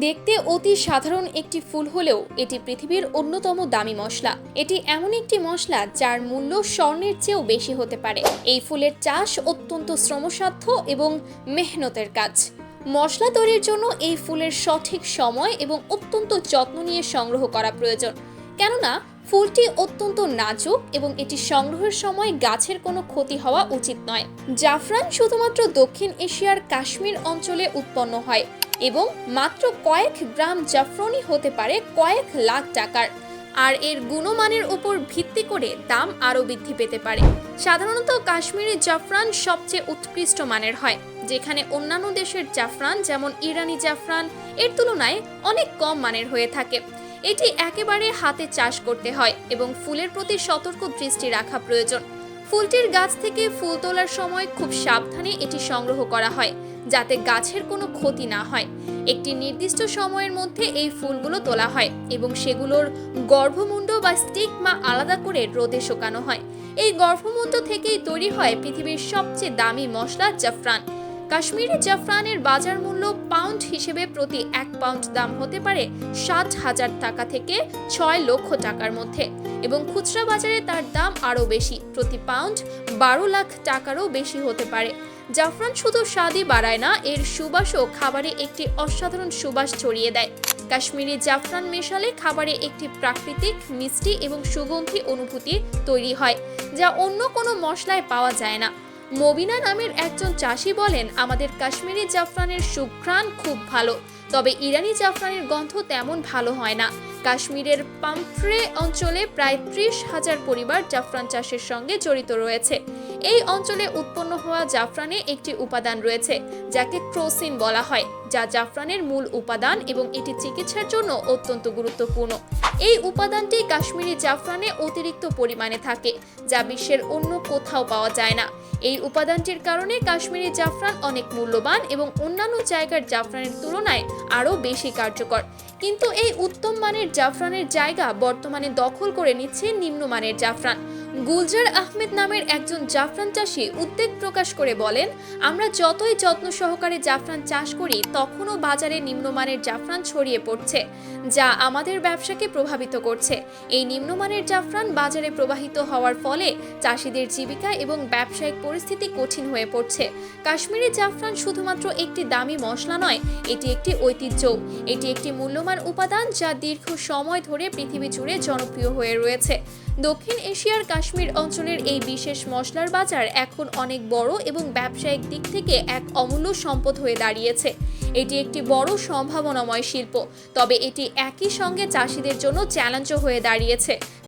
দেখতে অতি সাধারণ একটি ফুল হলেও এটি পৃথিবীর অন্যতম দামি মশলা। এটি এমন একটি মশলা যার মূল্য স্বর্ণের চেয়েও বেশি হতে পারে। এই ফুলের চাষ অত্যন্ত শ্রমসাধ্য এবং মেহনতের কাজ। মশলা তৈরির জন্য এই ফুলের সঠিক সময় এবং অত্যন্ত যত্ন নিয়ে সংগ্রহ করা প্রয়োজন। কেননা ফুলটি অত্যন্ত নাজুক এবং এটি সংগ্রহের সময় গাছের কোনো ক্ষতি হওয়া উচিত নয়। জাফরান শুধুমাত্র দক্ষিণ এশিয়ার কাশ্মীর অঞ্চলে উৎপন্ন হয় এবং মাত্র কয়েক গ্রাম জাফরনই হতে পারে কয়েক লাখ টাকার। আর এর গুণমানের উপর ভিত্তি করে দাম আরও বৃদ্ধি পেতে পারে। সাধারণত কাশ্মীরি জাফরান সবচেয়ে উৎকৃষ্ট মানের হয়, যেখানে অন্যান্য দেশের জাফরান যেমন ইরানি জাফরান, এর তুলনায় অনেক কম মানের হয়ে থাকে। এটি একেবারে হাতে চাষ করতে হয় এবং ফুলের প্রতি সতর্ক দৃষ্টি রাখা প্রয়োজন। ফুলটির গাছ থেকে ফুল তোলার সময় খুব সাবধানে এটি সংগ্রহ করা হয়, যাতে গাছের কোনো ক্ষতি না হয়। একটি নির্দিষ্ট সময়ের মধ্যে এই ফুলগুলো তোলা হয় এবং সেগুলোর গর্ভমুণ্ড বা স্টিকমা আলাদা করে রোদে শুকানো হয়। এই গর্ভমুণ্ড থেকেই তৈরি হয় পৃথিবীর সবচেয়ে দামি মশলা জাফরান। কাশ্মীরি জাফরানের বাজার মূল্য পাউন্ড হিসেবে প্রতি এক পাউন্ড দাম হতে পারে সাত হাজার টাকা থেকে ছয় লক্ষ টাকার মধ্যে এবং খুচরা বাজারে তার দাম আরও বেশি, প্রতি পাউন্ড বারো লাখ টাকারও বেশি হতে পারে। জাফরান শুধু স্বাদই বাড়ায় না, এর সুবাসও খাবারে একটি অসাধারণ সুবাস ছড়িয়ে দেয়। কাশ্মীরি জাফরান মেশালে খাবারে একটি প্রাকৃতিক, মিষ্টি এবং সুগন্ধি অনুভূতি তৈরি হয়, যা অন্য কোনো মশলায় পাওয়া যায় না। মবিনা নামের একজন চাষি বলেন, আমাদের কাশ্মীরি জাফরানের সুঘ্রাণ খুব ভালো, তবে ইরানি জাফরানের গন্ধ তেমন ভালো হয় না। কাশ্মীরের পাম্পরে অঞ্চলে প্রায় ত্রিশ হাজার পরিবার জাফরান চাষের সঙ্গে জড়িত রয়েছে। এই অঞ্চলে উৎপন্ন হওয়া জাফরানে একটি উপাদান রয়েছে, যাকে ক্রোসিন বলা হয়, যা জাফরানের মূল উপাদান এবং এটি চিকিৎসার জন্য অত্যন্ত গুরুত্বপূর্ণ। এই উপাদানটি কাশ্মীরি জাফরানে অতিরিক্ত পরিমাণে থাকে, যা বিশ্বের অন্য কোথাও পাওয়া যায় না। এই উপাদানটির কারণে কাশ্মীরি জাফরান অনেক মূল্যবান এবং অন্যান্য জায়গার জাফরানের তুলনায় আরও বেশি কার্যকর। কিন্তু এই উত্তম মানের জাফরানের জায়গা বর্তমানে দখল করে নিচ্ছে নিম্নমানের জাফরান। গুলজার আহমেদ নামের একজন জাফরান চাষি উদ্বেগ প্রকাশ করে বলেন, আমরা যতই যত্ন সহকারে জাফরান চাষ করি, তখনও বাজারে নিম্নমানের জাফরান ছড়িয়ে পড়ছে, যা আমাদের ব্যবসাকে প্রভাবিত করছে। এই নিম্নমানের জাফরান বাজারে প্রবাহিত হওয়ার ফলে চাষিদের জীবিকা এবং ব্যবসায়িক পরিস্থিতি কঠিন হয়ে পড়ছে। কাশ্মীরি জাফরান শুধুমাত্র একটি দামি মশলা নয়, এটি একটি ঐতিহ্য। এটি একটি মূল্যবান উপাদান যা দীর্ঘ সময় ধরে পৃথিবী জুড়ে জনপ্রিয় হয়ে রয়েছে। দক্ষিণ এশিয়ার কাশ্মীর অঞ্চলের এই বিশেষ মশলার বাজার এখন অনেক বড় এবং ব্যবসায়িক দিক থেকে এক অমূল্য সম্পদ হয়ে দাঁড়িয়েছে। এটি একটি বড় সম্ভাবনাময় শিল্প, তবে এটি একই সঙ্গে চাষিদের জন্য চ্যালেঞ্জও হয়ে দাঁড়িয়েছে।